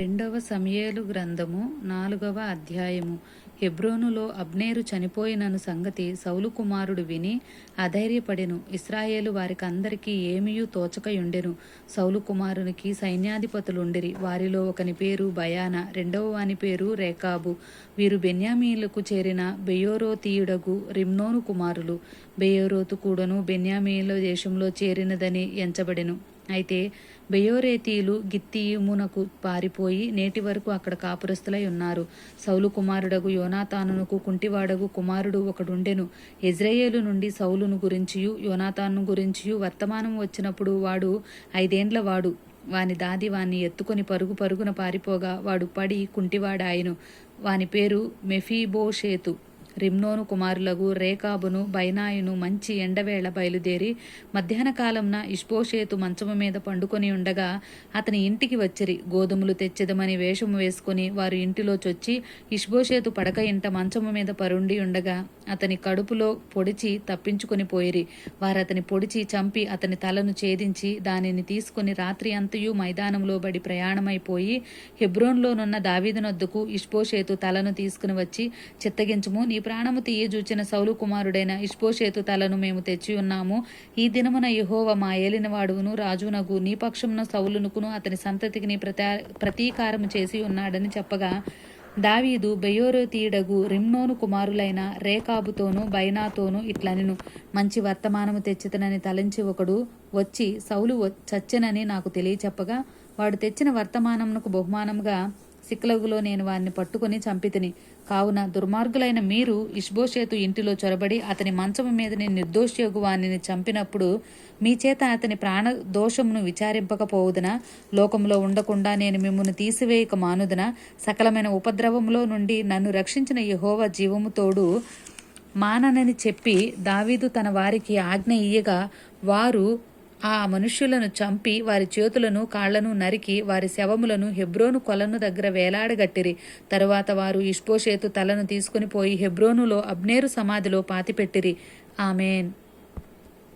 రెండవ సమయేలు గ్రంథము నాలుగవ అధ్యాయము. హెబ్రోనులో అబ్నేరు చనిపోయినను సంగతి సౌలు కుమారుడు విని అధైర్యపడెను. ఇస్రాయేలు వారికందరికీ ఏమియూ తోచకయుండెను. సౌలు కుమారునికి సైన్యాధిపతులుండిరి. వారిలో ఒకని పేరు బయాన రెండవ వాని పేరు రేకాబు. వీరు బెన్యామీలకు చేరిన బెయోరోతీయుడగు రిమ్నోను కుమారులు. బెయోరోతు కూడను బెన్యామీల దేశంలో చేరినదని ఎంచబడెను. అయితే బెయోరేతీయులు గిత్తీయుమునకు పారిపోయి నేటి వరకు అక్కడ కాపురస్తులై ఉన్నారు. సౌలు కుమారుడగు యోనాతానునకు కుంటివాడగు కుమారుడు ఒకడుండెను. ఇజ్రాయేలు నుండి సౌలును గురించియు యోనాతాను గురించియు వర్తమానం వచ్చినప్పుడు వాడు ఐదేండ్ల వాడు. వాని దాది వాణ్ణి ఎత్తుకొని పరుగు పరుగున పారిపోగా వాడు పడి కుంటివాడాయను. వాని పేరు మెఫీబోషేతు. రిమ్నోను కుమారులగు రేకాబును బైనాయును మంచి ఎండవేళ బయలుదేరి మధ్యాహ్న కాలంన ఇష్పోషేతు మంచము మీద పండుకొని ఉండగా అతని ఇంటికి వచ్చిరి. గోధుమలు తెచ్చెదమని వేషము వేసుకుని వారు ఇంటిలో చొచ్చి ఇష్బోషేతు పడక ఇంట మంచము మీద పరుండి ఉండగా అతని కడుపులో పొడిచి తప్పించుకొని పోయిరి. వారు అతని పొడిచి చంపి అతని తలను ఛేదించి దానిని తీసుకుని రాత్రి అంతయు మైదానంలో బడి ప్రయాణమైపోయి హెబ్రోన్లోనున్న దావీదునొద్దకు ఇష్పోషేతు తలను తీసుకుని వచ్చి చిత్తగించుము నీ ప్రాణము తీయజూచిన సౌలు కుమారుడైన ఇష్పోషేతు తలను మేము తెచ్చి ఉన్నాము. ఈ దినమున యహోవ మా ఏలినవాడును రాజునగు నీ పక్షమున సౌలునుకును అతని సంతతికి నీ ప్రతీకారం ప్రతీకారము చేసి ఉన్నాడని చెప్పగా దావీదు బెయోరోతీయుడగు రిమ్నోను కుమారులైన రేకాబుతోనూ బైనాతోనూ ఇట్లనెను. మంచి వర్తమానము తెచ్చితనని తలంచి ఒకడు వచ్చి సౌలు చచ్చెనని నాకు తెలియచెప్పగా వాడు తెచ్చిన వర్తమానమునకు బహుమానముగా సిక్లగులో నేను వారిని పట్టుకుని చంపితిని. కావున దుర్మార్గులైన మీరు ఇష్బోషేతు ఇంటిలో చొరబడి అతని మంచము మీదని నిర్దోషయోగు వాణిని చంపినప్పుడు మీ చేత అతని ప్రాణ దోషమును విచారింపకపోవుదన లోకంలో ఉండకుండా నేను మిమ్మల్ని తీసివేయక మానుదన సకలమైన ఉపద్రవములో నుండి నన్ను రక్షించిన యహోవ జీవము తోడు మాననని చెప్పి దావీదు తన వారికి ఆజ్ఞ ఇయ్యగా వారు ఆ మనుష్యులను చంపి వారి చేతులను కాళ్ళను నరికి వారి శవములను హెబ్రోను కొలను దగ్గర వేలాడగట్టిరి. తరువాత వారు ఇష్పోషేతు తలను తీసుకుని పోయి హెబ్రోనులో అబ్నేరు సమాధిలో పాతిపెట్టిరి. ఆమెన్.